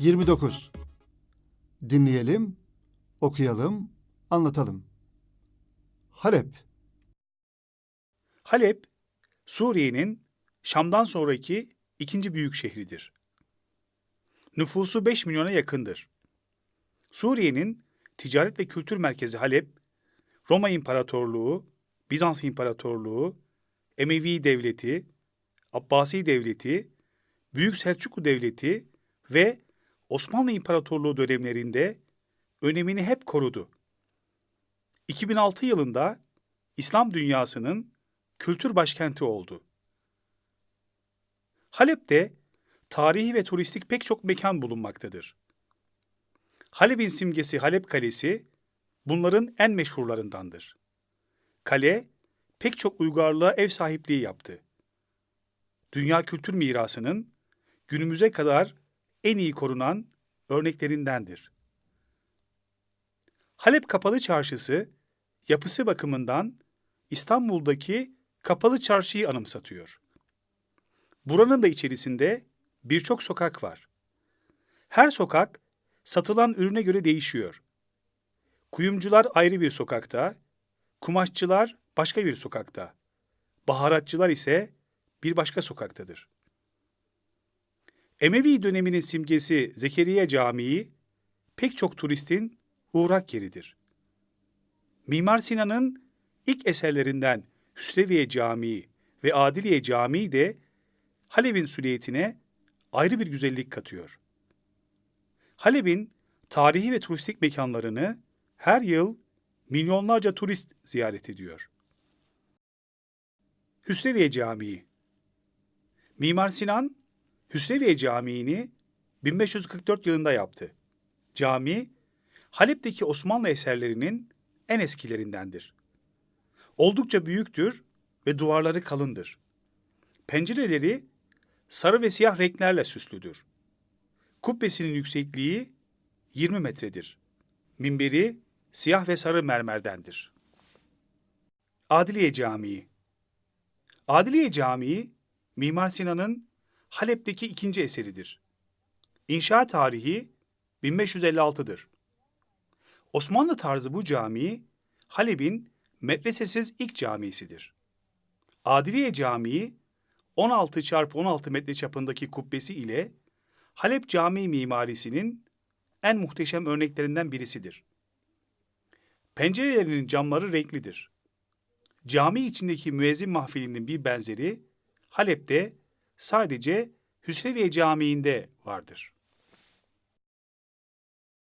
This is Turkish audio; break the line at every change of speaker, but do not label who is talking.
29. Dinleyelim, okuyalım, anlatalım. Halep,
Halep, Suriye'nin Şam'dan sonraki ikinci büyük şehridir. Nüfusu 5 milyona yakındır. Suriye'nin ticaret ve kültür merkezi Halep, Roma İmparatorluğu, Bizans İmparatorluğu, Emevi Devleti, Abbasi Devleti, Büyük Selçuklu Devleti ve Osmanlı İmparatorluğu dönemlerinde önemini hep korudu. 2006 yılında İslam dünyasının kültür başkenti oldu. Halep'te tarihi ve turistik pek çok mekan bulunmaktadır. Halep'in simgesi Halep Kalesi bunların en meşhurlarındandır. Kale pek çok uygarlığa ev sahipliği yaptı. Dünya kültür mirasının günümüze kadar en iyi korunan örneklerindendir. Halep Kapalı Çarşısı yapısı bakımından İstanbul'daki Kapalı Çarşı'yı anımsatıyor. Buranın da içerisinde birçok sokak var. Her sokak satılan ürüne göre değişiyor. Kuyumcular ayrı bir sokakta, kumaşçılar başka bir sokakta, baharatçılar ise bir başka sokaktadır. Emevi döneminin simgesi Zekeriya Camii pek çok turistin uğrak yeridir. Mimar Sinan'ın ilk eserlerinden Hüsreviye Camii ve Adiliye Camii de Halep'in süliyetine ayrı bir güzellik katıyor. Halep'in tarihi ve turistik mekanlarını her yıl milyonlarca turist ziyaret ediyor. Hüsreviye Camii Mimar Sinan, Hüsreviye Camii'ni 1544 yılında yaptı. Cami, Halep'teki Osmanlı eserlerinin en eskilerindendir. Oldukça büyüktür ve duvarları kalındır. Pencereleri sarı ve siyah renklerle süslüdür. Kubbesinin yüksekliği 20 metredir. Minberi siyah ve sarı mermerdendir. Adiliye Camii Adiliye Camii, Mimar Sinan'ın Halep'teki ikinci eseridir. İnşa tarihi 1556'dır. Osmanlı tarzı bu cami, Halep'in medresesiz ilk camisidir. Adiliye Camii, 16 çarpı 16 metre çapındaki kubbesi ile Halep Camii mimarisinin en muhteşem örneklerinden birisidir. Pencerelerinin camları renklidir. Cami içindeki müezzin mahfilinin bir benzeri Halep'te sadece Hüsreviye Camii'nde vardır.